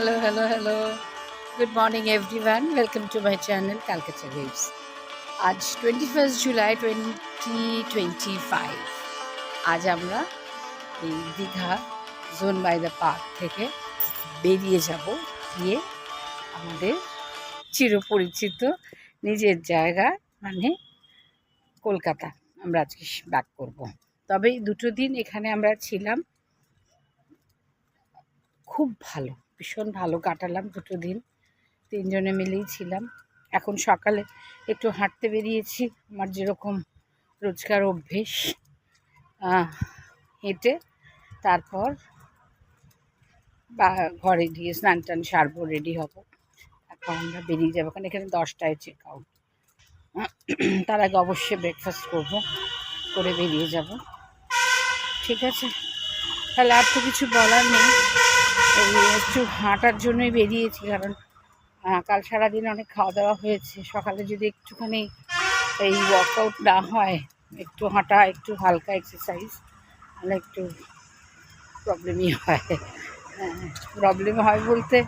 Hello, hello, hello. Good morning, everyone. Welcome to my channel, Calcutta Waves. আজ twenty first July twenty twenty five আজ আমরা এই Digha zone by the park থেকে বেরিয়ে যাব গিয়ে আমাদের চিরপরিচিত নিজের জায়গা মানে কলকাতা আমরা আজকে ব্যাক করব তবে দুটো দিন এখানে আমরা ছিলাম খুব ভালো ভীষণ ভালো কাটালাম দুটো দিন। তিনজনে মিলেই ছিলাম। এখন সকালে একটু হাঁটতে বেরিয়েছি। আমার যেরকম রোজকার অভ্যেস হেঁটে তারপর বা ঘরে গিয়ে স্নান টান সারবো রেডি হব। এখন আমরা বেরিয়ে যাব। কারণ এখানে দশটায় চেক আউট তার আগে অবশ্যই ব্রেকফাস্ট করব, করে বেরিয়ে যাব। ঠিক আছে? তাহলে আর তো কিছু বলার নেই। একটু হাঁটার জন্যই বেরিয়েছি কারণ কাল সারাদিন অনেক খাওয়া দাওয়া হয়েছে। সকালে যদি একটুখানি এই ওয়ার্কআউট না হয় একটু হাঁটা একটু হালকা এক্সারসাইজ তাহলে একটু প্রবলেমই হয়। প্রবলেম হয় বলতে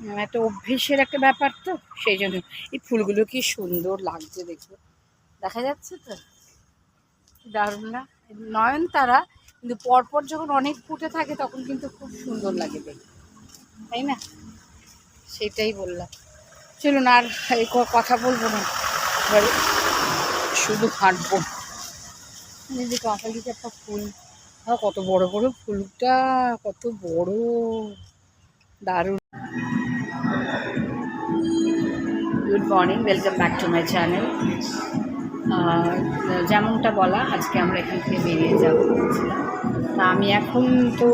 উম, একটা অভ্যেসের একটা ব্যাপার তো সেই জন্য। এই ফুলগুলো কি সুন্দর লাগছে দেখো। দেখা যাচ্ছে তো? দারুণ না? নয়নতারা কিন্তু পরপর যখন অনেক ফুটে থাকে তখন কিন্তু খুব সুন্দর লাগে দেখতে। তাই না? সেটাই বললাম। চলুন আর এই কথা বলব না। এবার শুধু হাঁটবো। যে কাঁঠালিতে একটা ফুল। আর কত বড় বড় ফুলটা, কত বড়। দারুণ। Good morning welcome back to my channel যেমনটা বলা, আজকে আমরা এখান থেকে বেরিয়ে যাব তা আমি এখন তো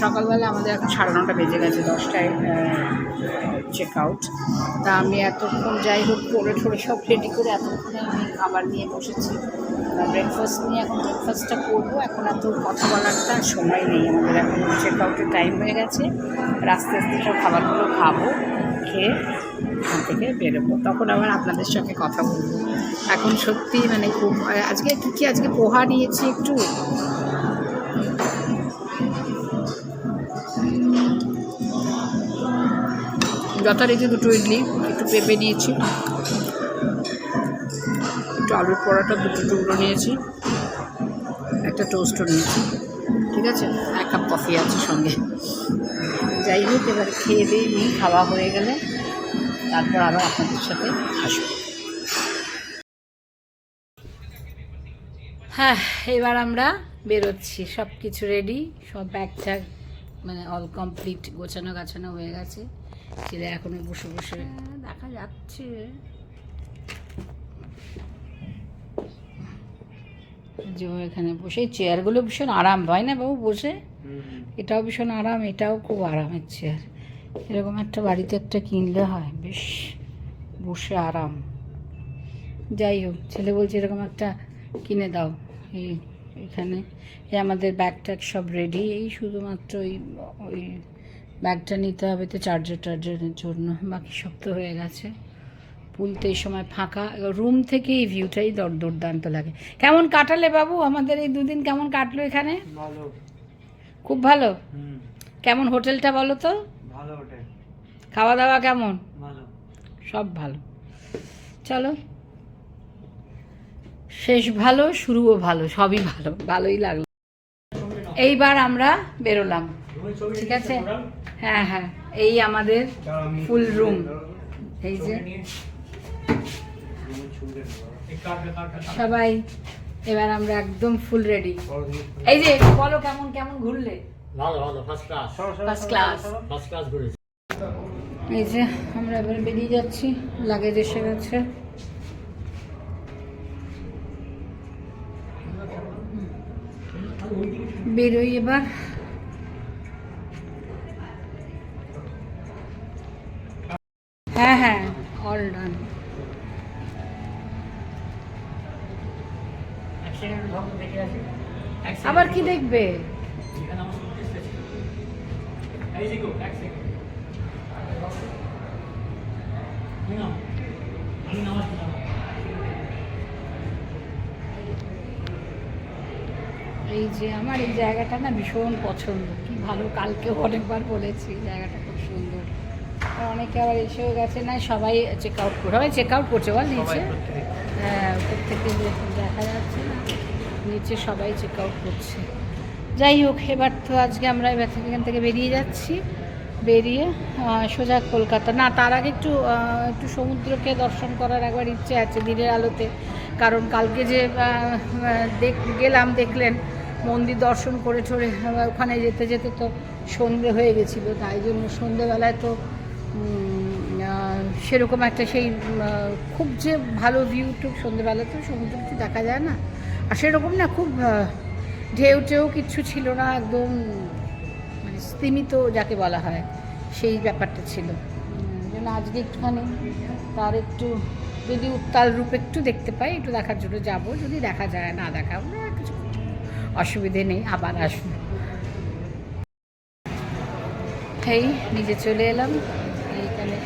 সকালবেলা আমাদের এখন সাড়ে নটা বেজে গেছে, দশটায় চেক আউট তা আমি এতক্ষণ যাই হোক, করে ঠোরে সব রেডি করে এতক্ষণে আমি খাবার নিয়ে বসেছি। ব্রেকফাস্ট নিয়ে এখন ব্রেকফাস্টটা করব। এখন এত কথা বলারটা সময় নেই। আমাদের এখন চেক আউটের টাইম হয়ে গেছে। আর আস্তে আস্তে সব খাবারগুলো খাব, খেয়ে এখান থেকে বেরোবো। তখন আবার আপনাদের সঙ্গে কথা বলব। এখন সত্যি মানে খুব আজকে কী কী আজকে পোহা নিয়েছি একটু? যথারীতি দুটো ইডলি, একটু পেঁপে নিয়েছি, একটু আলুর পরোটা, দুটো টুকরো নিয়েছি, একটা টোস্টও নিয়েছি, ঠিক আছে? এক কাপ কফি আছে সঙ্গে। যাই হোক, এবার খেয়ে দিয়ে নিই, খাওয়া হয়ে গেলে, তারপর আবার আপনাদের সাথে আসব। হ্যাঁ এবার আমরা বেরোচ্ছি। সব কিছু রেডি সব ব্যাগ ট্যাগ মানে অল কমপ্লিট গোছানো গাছানো হয়ে গেছে। ছেলে এখনও বসে বসে দেখা যাচ্ছে। যে ও এখানে বসে চেয়ারগুলো ভীষণ আরাম হয় না বাবু বসে? এটাও ভীষণ আরাম এটাও খুব আরামের চেয়ার এরকম একটা বাড়িতে একটা কিনলে হয় বেশ বসে আরাম। যাই হোক ছেলে বলছে এরকম একটা কিনে দাও। এই এখানে। এই আমাদের ব্যাগ ট্যাগ সব রেডি এই শুধুমাত্র ওই ওই ব্যাগটা নিতে হবে তো চার্জার টার্জারের জন্য বাকি সব তো হয়ে গেছে। পুল তো এই সময় ফাঁকা রুম থেকে এই ভিউটাই দর দুর্দান্ত লাগে। কেমন কাটালে বাবু? আমাদের এই দুদিন কেমন কাটলো এখানে? ভালো। খুব ভালো? কেমন হোটেলটা বলো তো? ভালো খাওয়া দাওয়া কেমন? ভালো। সব ভালো। চলো। শেষ ভালো শুরুও ভালো সবই ভালো ভালোই লাগল। এইবার আমরা বেরোলাম ঠিক আছে? হ্যাঁ হ্যাঁ এই আমাদের ফুল রুম এই যে সবাই এবার আমরা একদম ফুল রেডি এই যে বলো কেমন কেমন ঘুরলে? ভালো ভালো first class first class first class ঘুরেছি। এই যে আমরা এবার বেরিয়ে যাচ্ছি লাগেজ এসে গেছে। বেরোই এবার হ্যাঁ হ্যাঁ অল ডান আবার কি দেখবে এই যে আমার এই জায়গাটা না ভীষণ পছন্দ। কি ভালো কালকেও অনেকবার বলেছি জায়গাটা খুব সুন্দর। আর অনেকে আবার এসেও গেছে না সবাই চেক আউট করে সবাই চেক আউট করছে বল নিচে? হ্যাঁ প্রত্যেকে দেখা যাচ্ছে না নিচে সবাই চেক আউট করছে। যাই হোক এবার তো আজকে আমরা এবার থেকে এখান থেকে বেরিয়ে যাচ্ছি। বেরিয়ে সোজা কলকাতা। না তার আগে একটু একটু সমুদ্রকে দর্শন করার একবার ইচ্ছে আছে দিনের আলোতে। কারণ কালকে যে দেখ গেলাম দেখলেন মন্দির দর্শন করে ঠরে ওখানে যেতে যেতে তো সন্ধে হয়ে গেছিল, তাই জন্য সন্ধেবেলায় তো সেরকম একটা সেই খুব যে ভালো ভিউ টু সন্ধেবেলা তো সমুদ্র কিছু দেখা যায় না। আর সেরকম না খুব ঢেউ টেউ কিচ্ছু ছিল না, একদম মানে স্তিমিত যাকে বলা হয়, সেই ব্যাপারটা ছিল। জন্য আজকে একটুখানি তার একটু, যদি উত্তাল রূপ একটু দেখতে পাই, একটু দেখার জন্য যাব, যদি দেখা যায়, না দেখা কিছু অসুবিধে নেই, আবার আসব। এই, নিজে চলে এলাম। এইখানে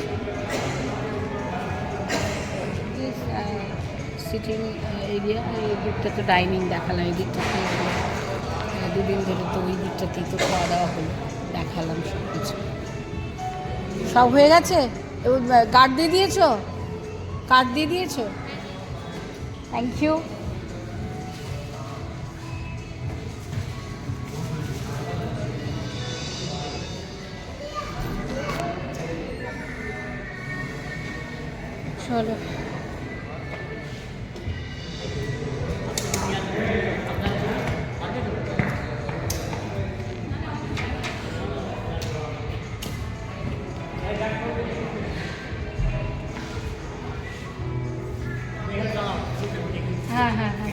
সিটিং এরিয়া এই দিকটা তো ডাইনিং দেখালাম, এই দিকটাতে দুদিন ধরে তো ওই দিকটাতেই তো খাওয়া দাওয়া হলো, দেখালাম সব কিছু সব হয়ে গেছে? কার্ড দিয়ে দিয়েছ? কার্ড দিয়ে দিয়েছ? থ্যাংক ইউ চলো হ্যাঁ হ্যাঁ হ্যাঁ।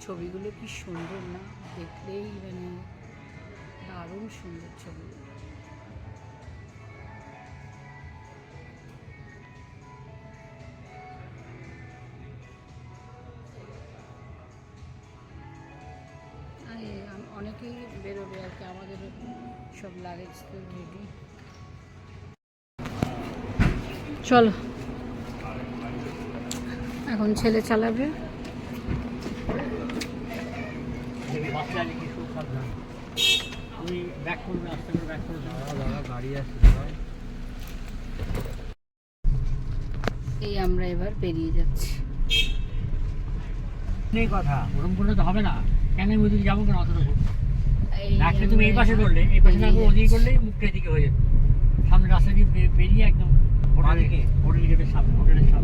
ছবিগুলো কি সুন্দর না? দেখলেই মানে দারুণ সুন্দর ছবি অনেকেই বেরোবে আর কি আমাদেরও সব লাগেজ তো রেডি চলো। এখন ছেলে চালাবে। এই আমরা এবার বেরিয়ে যাচ্ছি। নেই কথা ওরকম করলে তো হবে না। কেন ওদিকে যাব কেন? অতটা তুমি এই পাশে করলে এই পাশে না করে ওদিকে। করলেই মুখটা এদিকে হয়ে যেত সামনে রাস্তা দিয়ে বেরিয়ে একদম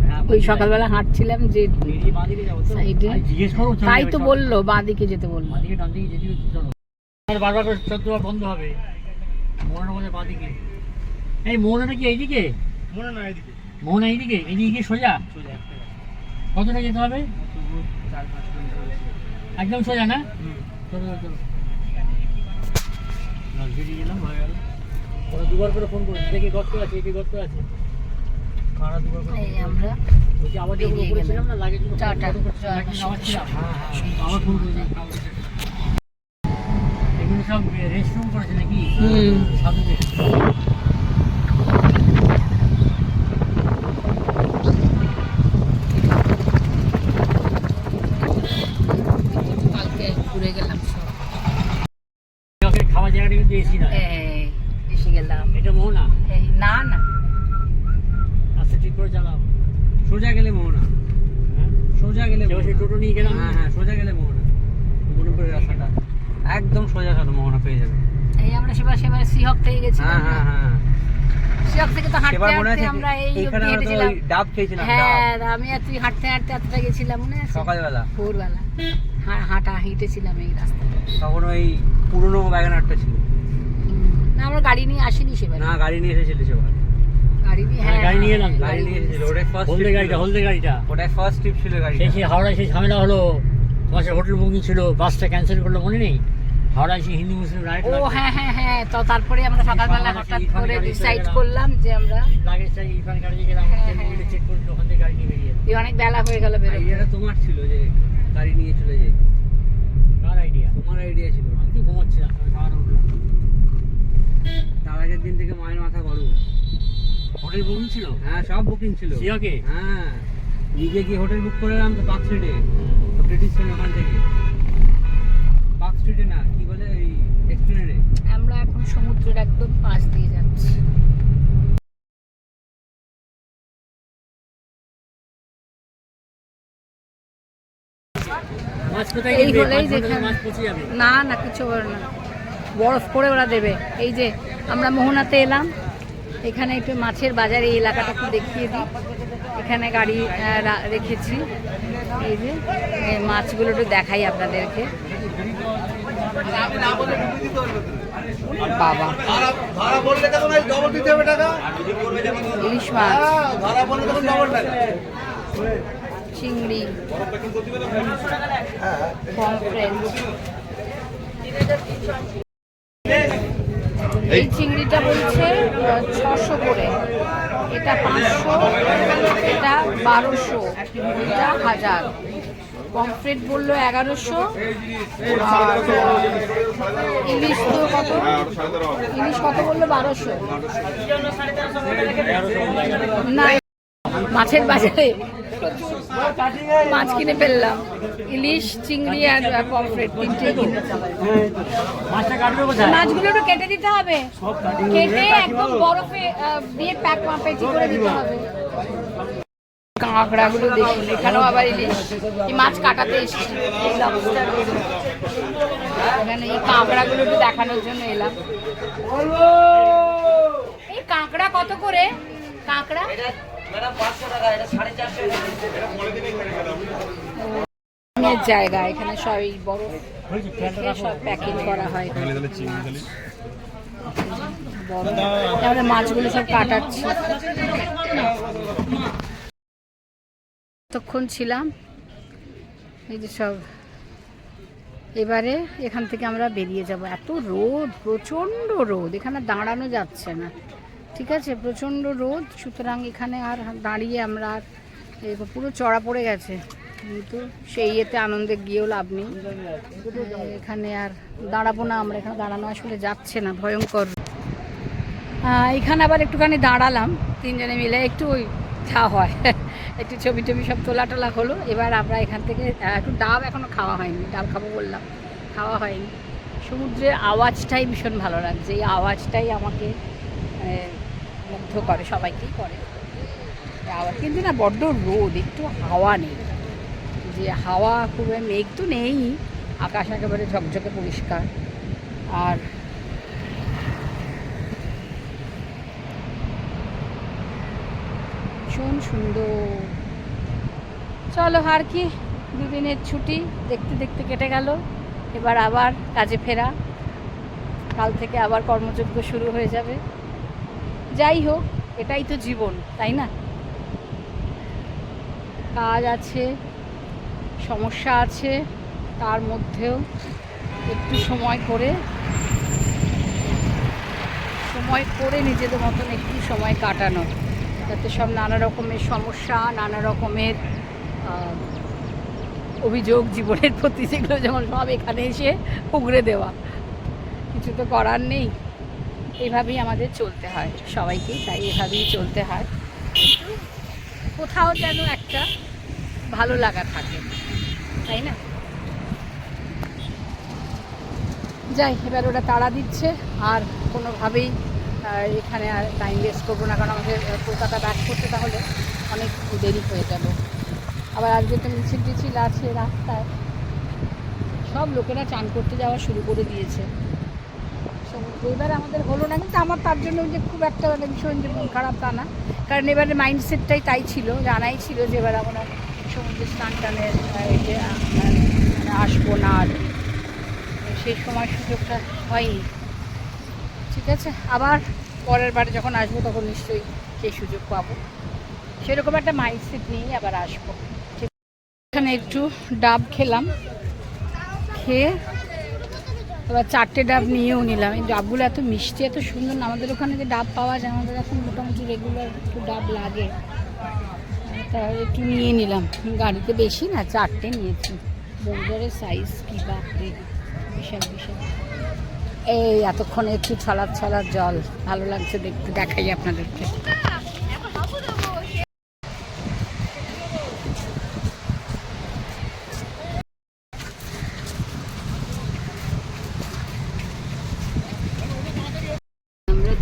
হ্যাঁ ওই সকালবেলা হাঁটছিলাম যে যাব সাইডে। তাই তো বলল বাঁ দিকে যেতে বলল বারবার করে বন্ধ হবে। মোহনার মধ্যে বাঁদিকে। এই মোহনাটা কি এইদিকে? মনে না মোহনা এইদিকে? এইদিকে সোজা? সোজা কতটা যেতে হবে। একদম সোজা না? চলো চলো, হয়ে গেল। ওরা দুবার করে ফোন করেছে দেখি গর্ত আছে একে গর্ত আছে। কারা দুবার করে আমরা বলছি আবার যখন উপরে ছিলাম না লাগে টাটা। আবার ছিলাম আবার ফোন করেছে এগুলো সব রেস্টরুম করেছে নাকি। সাধুদের কালকে ঘুরে গেলাম সব ওখানে খাওয়া জায়গাটা কিন্তু এসি না এই, এসে গেলাম এটা মোহনা এই না না আস্তে ঠিক করে চালাও সোজা গেলে মোহনা হ্যাঁ সোজা গেলে এবার সেই মোহনা। টোটো নিয়ে গেলাম হ্যাঁ হ্যাঁ সোজা গেলে মোহনা মনুপুরের রাস্তাটা একদম সোজা চলো মোহনা পেয়ে যাবে এই আমরা সেবার সেবার থেকে হ্যাঁ হ্যাঁ হ্যাঁ। থেকে তো হাঁটতে মনে হাঁটতে আমরা এই অবধি হেঁটেছিলাম। ডাব খেয়েছিলাম হ্যাঁ আমি আর তুই হাঁটতে হাঁটতে এতটা গেছিলাম মনে আছে? সকালবেলা। ভোরবেলা। হা- হাঁটা হেঁটেছিলাম এই রাস্তায়। তখন ওই পুরনো ছিল। না আমরা গাড়ি নিয়ে আসিনি সেবার। না গাড়ি নিয়ে এসেছিল সেবার। গাড়ি নিয়ে হ্যাঁ, গাড়ি নিয়ে এলাম। গাড়ি নিয়ে এসেছিল। ওটাই ফার্স্ট হলদে গাড়িটা হলদে গাড়িটা। ওটাই ফার্স্ট ট্রিপ ছিল গাড়িটা। সেই সেই হাওড়ায় সেই ঝামেলা হলো। তোমার হোটেল বুকিং ছিল বাসটা ক্যান্সেল করল মনে নেই? হাওড়ায় সেই হিন্দু মুসলিম রাইট ও হ্যাঁ হ্যাঁ হ্যাঁ তো তারপরে আমরা সকালবেলা সকালে হঠাৎ করে ডিসাইড করলাম যে আমরা লাগেজটা ইরফান গাড়ি গেলাম। চেক করল ওখান থেকে গাড়ি নিয়ে বেরিয়ে এই অনেক বেলা হয়ে গেল বেরোতে। আইডিয়াটা তোমার ছিল যে গাড়ি নিয়ে চলে যাই কার আইডিয়া? তোমার আইডিয়া ছিল। আমি তো ঘুমাচ্ছিলাম সারা উঠলাম তার আগের দিন থেকে মায়ের মাথা গরম। হোটেল বুকিং ছিল? হ্যাঁ সব বুকিং ছিল। সিওকে? হ্যাঁ। নিজে গিয়ে হোটেল বুক করে এলাম তো পার্ক স্ট্রিটে। ব্রিটিশ ছিল ওখান থেকে। পার্ক স্ট্রিটে না কি বলে এই এক্সপ্লেনেডে আমরা এখন সমুদ্রের একদম পাশ দিয়ে যাচ্ছি। এই হলেই যেখানে- না না কিছু হবে না। বরফ করে ওরা দেবে। এই যে আমরা মোহনাতে এলাম। এখানে একটু মাছের বাজার এই এলাকাটা একটু দেখিয়ে দিই। এখানে গাড়ি রেখেছি। এই যে মাছগুলো একটু দেখাই আপনাদেরকে। বাবা। ধরা তখন ডবল দিতে হবে টাকা? ইলিশ মাছ। হ্যাঁ, ধরা তখন ডবল টাকা। চিংড়ি। এই চিংড়িটা বলছে ছশো করে। এটা পাঁচশো এটা বারোশো। এটা হাজার। পমফ্রেট বলল এগারোশো। ইলিশ তো কত? ইলিশ কত বলল? বারোশো। না, মাছের বাজারে মাছ কিনে ফেললাম। ইলিশ, চিংড়ি আর পমফ্রেট তিনটে মাছগুলো একটু কেটে দিতে হবে। কেটে একদম বরফে দিয়ে প্যাক পেটি করে দিতে হবে। কাঁকড়াগুলো দেখুন, এখানেও আবার ইলিশ মাছ কাটাতে এসেছি। এখানে এই কাঁকড়াগুলো একটু দেখানোর জন্য এলাম। এই কাঁকড়া কত করে? কাঁকড়া? জায়গা, এখানে সব এই রাখো। সব প্যাকিং করা হয়। বড়। মাছগুলো সব কাটাচ্ছি। তখন ছিলাম, এই যে সব, এবারে এখান থেকে আমরা বেরিয়ে যাব। এত রোদ, প্রচণ্ড রোদ, এখানে দাঁড়ানো যাচ্ছে না। ঠিক আছে? প্রচণ্ড রোদ, সুতরাং এখানে আর দাঁড়িয়ে আমরা আর পুরো চড়া পড়ে গেছে। কিন্তু সেই ইয়েতে আনন্দে গিয়েও লাভ নেই। এখানে আর দাঁড়াবো না আমরা, এখানে দাঁড়ানো আসলে যাচ্ছে না, ভয়ঙ্কর। এখানে আবার একটুখানি দাঁড়ালাম, তিনজনে মিলে, একটু ওই যা হয়। একটু ছবি টবি সব তোলা টোলা হলো। এবার আমরা এখান থেকে একটু ডাব এখনও খাওয়া হয়নি, ডাব খাব বললাম, খাওয়া হয়নি। সমুদ্রের আওয়াজটাই ভীষণ ভালো লাগছে, এই আওয়াজটাই আমাকে মুগ্ধ করে, সবাইকেই করে। আওয়াজ, কিন্তু না বড্ড রোদ, একটু হাওয়া নেই। যে হাওয়া খুব, মেঘ তো নেই, আকাশ একেবারে ঝকঝকে পরিষ্কার। আর ভীষণ সুন্দর। চলো আর কি, দুদিনের ছুটি, দেখতে দেখতে কেটে গেল। এবার আবার কাজে ফেরা। কাল থেকে আবার কর্মযজ্ঞ শুরু হয়ে যাবে। যাই হোক, এটাই তো জীবন, তাই না? কাজ আছে, সমস্যা আছে, তার মধ্যেও একটু সময় করে সময় করে নিজেদের মতন একটু সময় কাটানো। যাতে সব নানা রকমের সমস্যা, নানা রকমের অভিযোগ জীবনের প্রতি যেগুলো যেমন সব এখানে এসে উগড়ে দেওয়া। কিছু তো করার নেই। এভাবেই আমাদের চলতে হয় সবাইকেই তাই এভাবেই চলতে হয়। কোথাও যেন একটা ভালো লাগা থাকে, তাই না? যাই, এবার ওরা তাড়া দিচ্ছে আর কোনোভাবেই এখানে আর টাইম ওয়েস্ট করব না, কারণ আমাদের কলকাতা ব্যাক করতে তাহলে অনেক দেরি হয়ে যাবে। আবার আজকে তো মিছিল টিছিল আছে রাস্তায়। সব লোকেরা চান করতে যাওয়া শুরু করে দিয়েছে। এবার আমাদের হলো না, কিন্তু আমার তার জন্য যে খুব একটা মানে ভীষণ যে মন খারাপ তা না। কারণ এবারে মাইন্ডসেটটাই তাই ছিল, জানাই ছিল যে এবার আমরা সমুদ্রে স্নান টানের যে মানে আসব না আর। সেই সময় সুযোগটা হয়নি। ঠিক আছে? আবার পরের বারে যখন আসব তখন নিশ্চয়ই সেই সুযোগ পাবো। সেরকম একটা মাইন্ডসেট নিয়েই আবার আসব। ঠিক এখানে একটু ডাব খেলাম। খেয়ে এবার চারটে ডাব নিয়েও নিলাম। এই ডাবগুলো এত মিষ্টি, এত সুন্দর না। আমাদের ওখানে যে ডাব পাওয়া যায়, আমাদের এখন মোটামুটি রেগুলার একটু ডাব লাগে। তা একটু নিয়ে নিলাম। গাড়িতে বেশি না, চারটে নিয়েছি। বোল্ডারের সাইজ কী বাপরে। বিশাল বিশাল। এই এতক্ষণে একটু ছলার ছলার জল। ভালো লাগছে দেখতে দেখাই আপনাদেরকে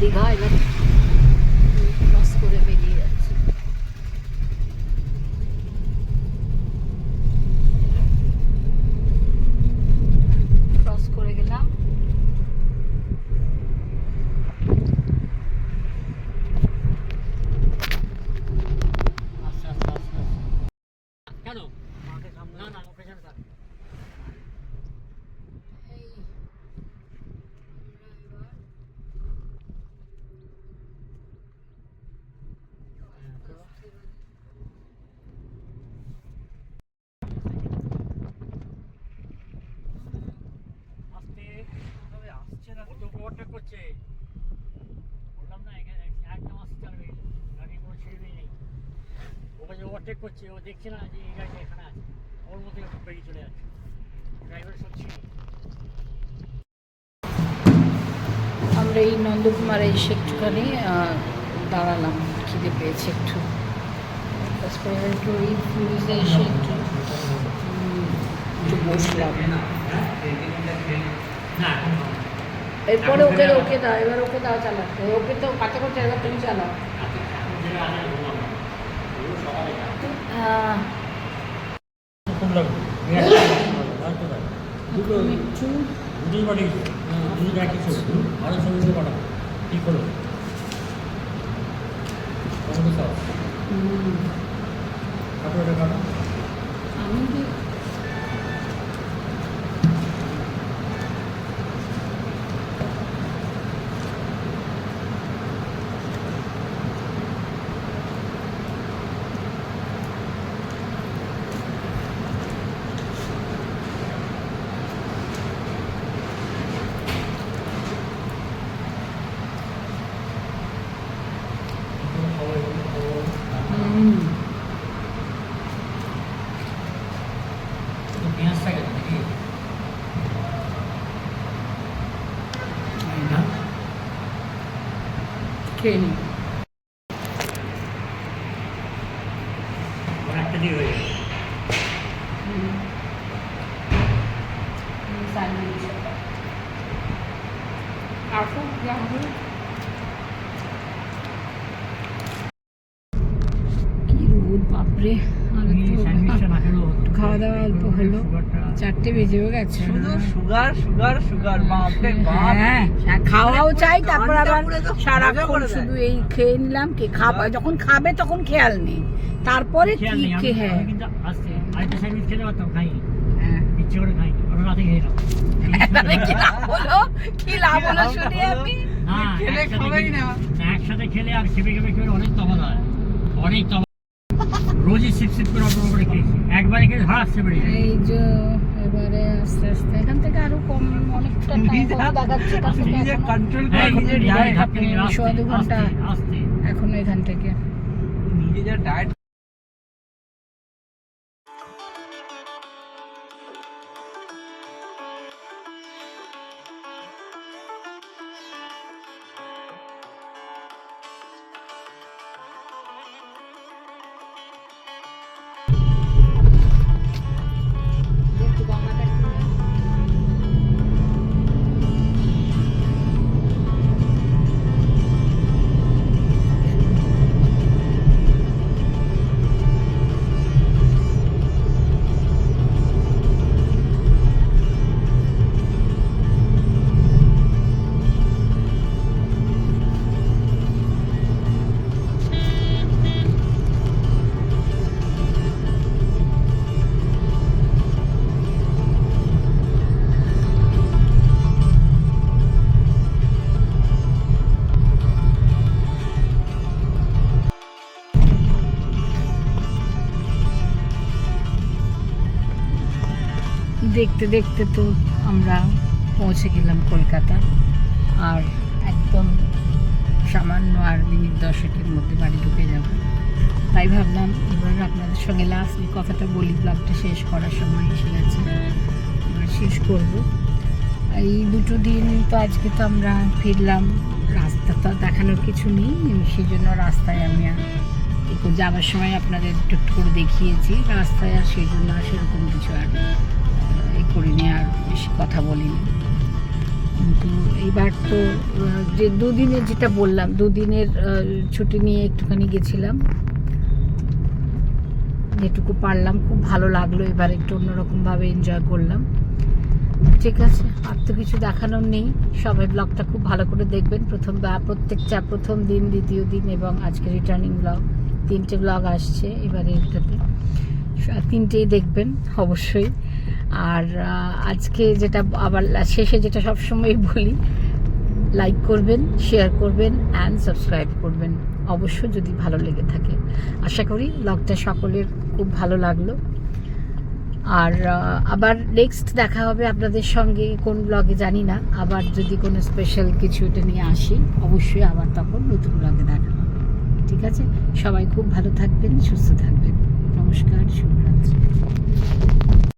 দীঘা এবার ক্রস করে বেরিয়ে যাচ্ছি ক্রস করে গেলাম আচ্ছা আচ্ছা আচ্ছা কেন না না ওকে জানো থাক। ওভারটেক করছে। বললাম না একদম যে করছে, ও দেখছে না এই এখানে আছে ওর বেরিয়ে চলে যাচ্ছে ড্রাইভার সব ছিল। আমরা এই নন্দকুমারে এসে একটুখানি দাঁড়ালাম। খিদে পেয়েছে একটু। তারপরে একটু পুলিশে এসে একটু একটু বসলাম। এরপরে ওকে ওকে দাও এবার ওকে দাও চালাতে ওকে তো কাছে করছে এবার তুমি চালাও। এখন যেটা আছে বললাম না। ও সকালে যায়। আহ, খুব লাগবে দুটো দুটোই পাঠিয়েছে দুটো একই ছবি আরও ছবি পাঠাবো ঠিক হলো টমেটো সস উম, কাটো এটা কাটো আমি কি- হুম পেঁয়াজটা গেছে নাকি না খেয়ে নি ওর একটা দিয়ে হয়ে গেছে স্যান্ডউইচ আসুক যা হবে কি রোদ বাপরে খাওয়া দাওয়া অল্প হলো। চারটে বেজেও গেছে। শুধু সুগার সুগার সুগার বাপরে বাপ। হ্যাঁ হ্যাঁ, খাওয়াও চাই তারপর আবার সারাক্ষণ শুধু এই খেয়ে নিলাম কি খাবা যখন খাবে তখন খেয়াল নেই। তারপরে কি হ্যাঁ। হ্যাঁ। কি লাভ হলো? শুনি আমি? খেলে খাবেই। না, একসাথে খেলে আর খেপে খেপে খেলে অনেক তফাৎ হয়। অনেক তফাৎ রোজই সিপ সিপ করে অল্প করে খেয়েছি। একবারে খেয়ে ধরা আসছে বেড়ে এই যে এবারে আস্তে আস্তে এখান থেকে আরও কম অনেকটা টাইম দেখাচ্ছে কন্ট্রোল করে নিজে ডায়েট নিয়ে। আস্তে এখনও এখান থেকে। নিজে যা ডায়েট দেখতে দেখতে তো আমরা পৌঁছে গেলাম কলকাতা। আর একদম সামান্য আর মিনিট দশেকের মধ্যে বাড়ি ঢুকে যাব। তাই ভাবলাম, এবার আপনাদের সঙ্গে লাস্ট এই কথাটা বলি ব্লগটা শেষ করার সময় এসে গেছে। এবার শেষ করব। এই দুটো দিন তো আজকে তো আমরা ফিরলাম। রাস্তা তো দেখানোর কিছু নেই। সেই জন্য রাস্তায় আমি আর যাওয়ার সময় আপনাদের একটু করে দেখিয়েছি। রাস্তায় আর সেই জন্য আর সেরকম কিছু আর করিনি আর বেশি কথা বলিনি। কিন্তু এইবার তো যে দুদিনের যেটা বললাম, দুদিনের ছুটি নিয়ে একটুখানি গেছিলাম। যেটুকু পারলাম, খুব ভালো লাগল, এবার একটু অন্যরকমভাবে এনজয় করলাম। ঠিক আছে, আর তো কিছু দেখানোর নেই। সবাই ব্লগটা খুব ভালো করে দেখবেন। প্রথম বা প্রত্যেকটা প্রথম দিন, দ্বিতীয় দিন এবং আজকে রিটার্নিং ব্লগ তিনটে ব্লগ আসছে এবারে এটাতে। তিনটেই দেখবেন, অবশ্যই। আর আজকে যেটা আবার শেষে যেটা সবসময় বলি লাইক করবেন শেয়ার করবেন অ্যান্ড সাবস্ক্রাইব করবেন। অবশ্যই যদি ভালো লেগে থাকে। আশা করি ব্লগটা সকলের খুব ভালো লাগল। আর আবার নেক্সট দেখা হবে আপনাদের সঙ্গে, কোন ব্লগে জানি না। আবার যদি কোনো স্পেশাল কিছু এটা নিয়ে আসি, অবশ্যই আবার তখন নতুন ব্লগে দেখা হবে। ঠিক আছে? সবাই খুব ভালো থাকবেন, সুস্থ থাকবেন। নমস্কার, শুভরাত্রি।